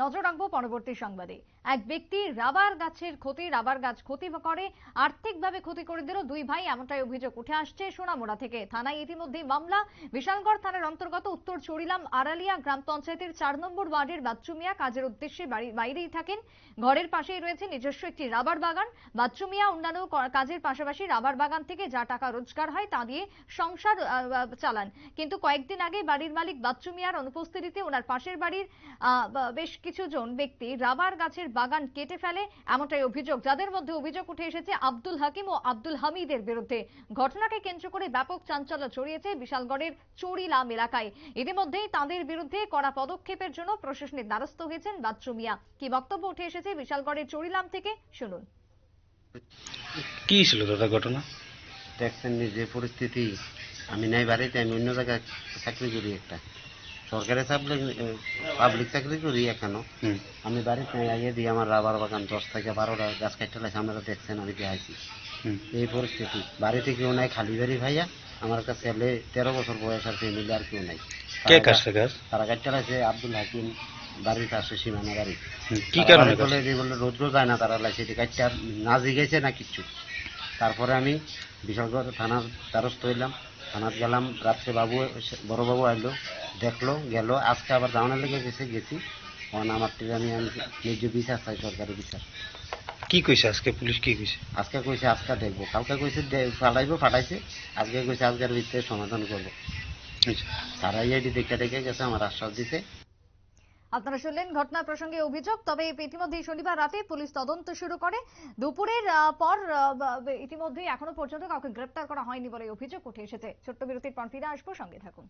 নজর রাখব পরবর্তী সংবাদে। এক ব্যক্তি রাবার গাছের ক্ষতি, রাবার গাছ ক্ষতি করে, আর্থিকভাবে ক্ষতি করে দিল দুই ভাই, এমনটাই অভিযোগ উঠে আসছে সোনামোড়া থেকে। থানায় ইতিমধ্যে মামলা। বিশালগড় থানার অন্তর্গত উত্তর চড়িলাম আড়ালিয়া গ্রাম পঞ্চায়েতের চার নম্বর ওয়ার্ডের বাচ্চু মিয়া কাজের উদ্দেশ্যে বাইরেই থাকেন। ঘরের পাশেই রয়েছে নিজস্ব একটি রাবার বাগান। বাচ্চু মিয়া অন্যান্য কাজের পাশাপাশি রাবার বাগান থেকে যা টাকা রোজগার হয় তা দিয়ে সংসার চালান। কিন্তু কয়েকদিন আগে বাড়ির মালিক বাচ্চু মিয়ার অনুপস্থিতিতে ওনার পাশের বাড়ির বেশ কিছু জন ব্যক্তি রাবার গাছের বাগান কেটে ফেলে এমনটাই অভিযোগ যাদের মধ্যে অভিযোগ উঠে এসেছে আব্দুল হাকিম ও আব্দুল হামিদের বিরুদ্ধে। ঘটনাকে কেন্দ্র করে ব্যাপক চাঞ্চল্য ছড়িয়েছে বিশালগড়ের চড়িলাম এলাকায়। ইতিমধ্যেই তাদের বিরুদ্ধে কড়া পদক্ষেপের জন্য প্রশাসনের দ্বারস্থ হয়েছেন বাচ্চু মিয়া। কি বক্তব্য উঠে এসেছে বিশালগড়ের চড়িলাম থেকে শুনুন। কি ছিল দাদা ঘটনা? দেখছেন যে পরিস্থিতি আমি নাই বাড়িতে আমি অন্য জায়গায় চাকরি করি একটা। সরকারি চাকরি পাবলিক চাকরি করি এখনও। আমি বাড়িতে আইয়ে দিয়ে আমার রাবার বাগান দশ থেকে বারোটা গাছ কাটতে লাগছে আপনারা দেখছেন আমি দেখাইছি এই পরিস্থিতি। বাড়িতে কেউ নাই খালি বাড়ি ভাইয়া। আমার একটা ছেলে তেরো বছর বয়স আর ফ্যামিলি আর কেউ নাই। কে তারা কাটতে লাগছে আব্দুল হাকিম বাড়ির পাশে সীমানা বাড়ি। কি কারণে? বলে যে বলে রোদ্র যায় না তারা লাগছে কাটতে না জিগেছে না কিচ্ছু। তারপরে আমি বিশালগড় থানার দ্বারস্থ হইলাম। থানার গেলাম রাত্রে বাবু বড়োবাবু বড় বাবু আইলো দেখল গেল আজকে আবার দাওয়ানের লেগে গেছে গেছি। কারণ আমার ট্রেন আমি ন্যায্য বিচার চাই সরকারি বিচার। কি কইছে আজকে? পুলিশ কি কইছে? আজকে কইছে আজকে দেখব। কালকে কইছে দে- পাঠাইছে। ফাটাইছে আজকে কইছে আজকের ভিতরে সমাধান করব। তারাই তারা এটি দেখে দেখে গেছে আমার আশ্বাস দিছে। আপনারা শুনলেন ঘটনা প্রসঙ্গে অভিযোগ, তবে ইতিমধ্যে শনিবার রাতে পুলিশ তদন্ত শুরু করে। দুপুরের পর ইতিমধ্যেই এখনও পর্যন্ত কাউকে গ্রেপ্তার করা হয়নি বলে অভিযোগ উঠে এসেছে। ছোট্ট বিরতির পর ফিরে আসব, সঙ্গে থাকুন।